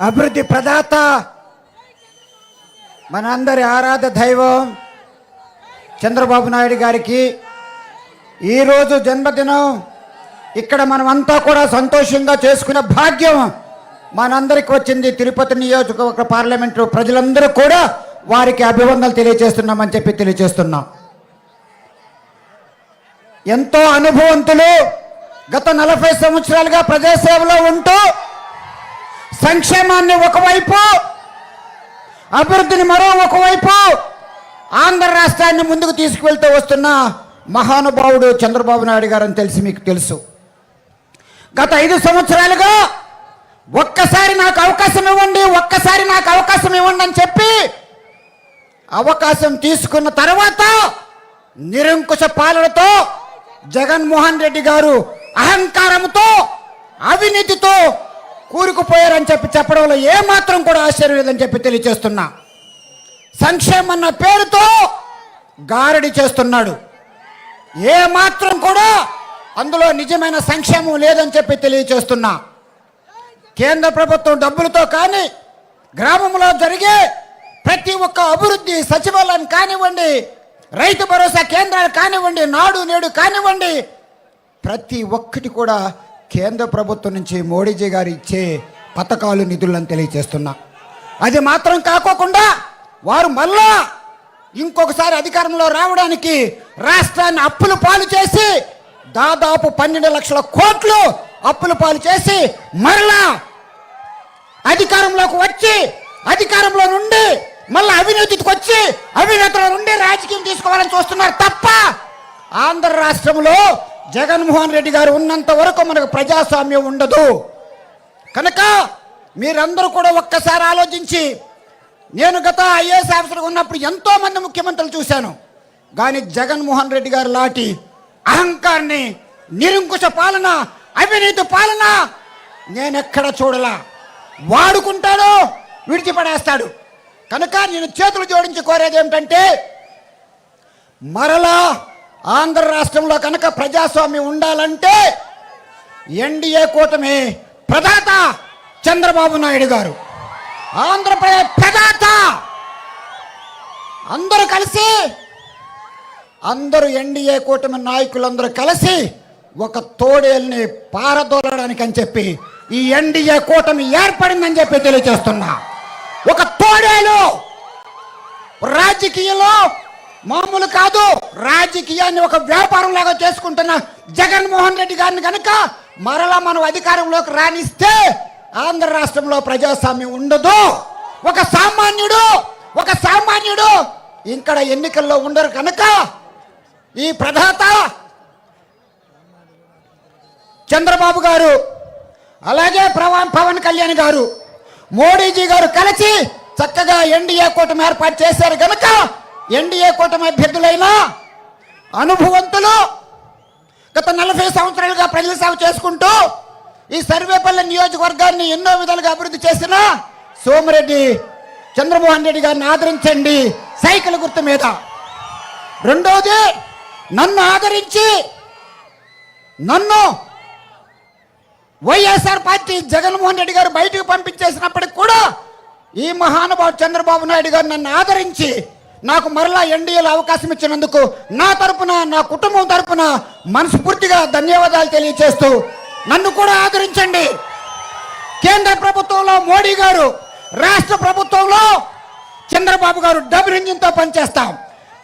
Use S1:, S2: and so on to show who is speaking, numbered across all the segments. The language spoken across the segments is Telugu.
S1: అభివృద్ధి ప్రదాత. మనందరి ఆరాధ దైవం చంద్రబాబు నాయుడు గారికి ఈరోజు జన్మదినం. ఇక్కడ మనమంతా కూడా సంతోషంగా చేసుకునే భాగ్యం మనందరికి వచ్చింది. తిరుపతి నియోజకవర్గ పార్లమెంటు ప్రజలందరూ కూడా వారికి అభివందనలు తెలియజేస్తున్నామని చెప్పి తెలియజేస్తున్నాం. ఎంతో అనుభవంతులు గత నలభై సంవత్సరాలుగా ప్రజాసేవలో ఉంటూ సంక్షేమాన్ని ఒకవైపు అభివృద్ధిని మరో ఒకవైపు ఆంధ్ర రాష్ట్రాన్ని ముందుకు తీసుకువెళ్తూ వస్తున్న మహానుభావుడు చంద్రబాబు నాయుడు గారు అని తెలిసి మీకు తెలుసు. గత ఐదు సంవత్సరాలుగా ఒక్కసారి నాకు అవకాశం ఇవ్వండి ఒక్కసారి నాకు అవకాశం ఇవ్వండి అని చెప్పి అవకాశం తీసుకున్న తర్వాత నిరంకుశ పాలనతో జగన్మోహన్ రెడ్డి గారు అహంకారంతో అవినీతితో కూరుకుపోయారని చెప్పి చెప్పడంలో ఏమాత్రం కూడా ఆశ్చర్యం లేదని చెప్పి తెలియచేస్తున్నాను సంక్షేమం అన్న పేరుతో గారడి చేస్తున్నాడు. ఏ మాత్రం కూడా అందులో నిజమైన సంక్షేమం లేదని చెప్పి తెలియజేస్తున్నా కేంద్ర ప్రభుత్వం డబ్బులతో కానీ గ్రామంలో జరిగే ప్రతి ఒక్క అభివృద్ధి సచివాలయం కానివ్వండి రైతు భరోసా కేంద్రాలు కానివ్వండి నాడు నేడు కానివ్వండి ప్రతి ఒక్కటి కూడా కేంద్ర ప్రభుత్వం నుంచి మోడీజీ గారు ఇచ్చే పథకాలు నిధులను తెలియజేస్తున్నా. అది మాత్రం కాకోకుండా వారు మళ్ళా ఇంకొకసారి అధికారంలో రావడానికి రాష్ట్రాన్ని అప్పులు పాలు చేసి దాదాపు పన్నెండు లక్షల కోట్లు అప్పులు పాలు చేసి మరలా అధికారంలోకి వచ్చి అధికారంలో నుండి మళ్ళీ అవినీతికి వచ్చి అవినీతిలో నుండి రాజకీయం తీసుకోవాలని చూస్తున్నారు తప్ప ఆంధ్ర రాష్ట్రంలో జగన్మోహన్ రెడ్డి గారు ఉన్నంత వరకు మనకు ప్రజాస్వామ్యం ఉండదు. కనుక మీరందరూ కూడా ఒక్కసారి ఆలోచించి నేను గత ఐఏఎస్ ఆఫీసర్ ఉన్నప్పుడు ఎంతో మంది ముఖ్యమంత్రులు చూశాను. కానీ జగన్మోహన్ రెడ్డి గారు లాంటి అహంకారాన్ని నిరంకుశ పాలన అవినీతి పాలన నేను ఎక్కడ చూడలా. వాడుకుంటాడో విడిచిపడేస్తాడు. కనుక నేను చేతులు జోడించి కోరేది ఏమిటంటే మరలా ఆంధ్ర రాష్ట్రంలో కనుక ప్రజాస్వామ్యం ఉండాలంటే ఎన్డీఏ కూటమి ప్రదాత చంద్రబాబు నాయుడు గారు ఆంధ్రప్రదేశ్ ప్రదాత అందరూ కలిసి అందరూ ఎన్డీఏ కూటమి నాయకులందరూ కలిసి ఒక తోడేల్ని పారదోలడానికి అని చెప్పి ఈ ఎన్డీఏ కూటమి ఏర్పడిందని చెప్పి తెలియజేస్తున్నా. ఒక తోడేలు రాజకీయంలో మామూలు కాదు. రాజకీయాన్ని ఒక వ్యాపారం లాగా చేసుకుంటున్న జగన్మోహన్ రెడ్డి గారిని కనుక మరలా మనం అధికారంలోకి రాణిస్తే ఆంధ్ర రాష్ట్రంలో ప్రజాస్వామ్యం ఉండదు. ఒక సామాన్యుడు ఒక సామాన్యుడు ఇక్కడ ఎన్నికల్లో ఉండరు కనుక ఈ ప్రధాత చంద్రబాబు గారు అలాగే ప్రవాన్ పవన్ కళ్యాణ్ గారు మోడీజీ గారు కలిసి చక్కగా ఎన్డీఏ కూటమి ఏర్పాటు చేశారు కనుక ఎన్డీఏ కూటమి అభ్యర్థులైన అనుభవంతులు గత నలభై సంవత్సరాలుగా ప్రజల సేవ చేసుకుంటూ ఈ సర్వేపల్లి నియోజకవర్గాన్ని ఎన్నో విధాలుగా అభివృద్ధి చేసిన సోమిరెడ్డి చంద్రమోహన్ రెడ్డి గారిని ఆదరించండి సైకిల్ గుర్తు మీద. రెండోది నన్ను ఆదరించి నన్ను వైఎస్ఆర్ పార్టీ జగన్మోహన్ రెడ్డి గారు బయటకు పంపించేసినప్పటికి కూడా ఈ మహానుభావుడు చంద్రబాబు నాయుడు గారు నన్ను ఆదరించి నాకు మరలా ఎన్డీఏలో అవకాశం ఇచ్చినందుకు నా తరపున నా కుటుంబం తరపున మనస్ఫూర్తిగా ధన్యవాదాలు తెలియజేస్తూ నన్ను కూడా ఆదరించండి. కేంద్ర ప్రభుత్వంలో మోడీ గారు రాష్ట్ర ప్రభుత్వంలో చంద్రబాబు గారు డబుల్ ఇంజిన్తో పనిచేస్తాం.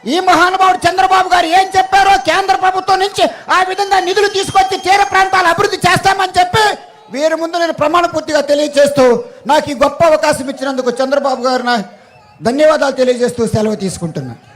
S1: ఈ మహానుభావుడు చంద్రబాబు గారు ఏం చెప్పారో కేంద్ర ప్రభుత్వం నుంచి ఆ విధంగా నిధులు తీసుకొచ్చి తీర ప్రాంతాలు అభివృద్ధి చేస్తామని చెప్పి వీరి ముందు నేను ప్రమాణ పూర్తిగా తెలియజేస్తూ నాకు ఈ గొప్ప అవకాశం ఇచ్చినందుకు చంద్రబాబు గారు నా ధన్యవాదాలు తెలియజేస్తూ సెలవు తీసుకుంటున్నాను.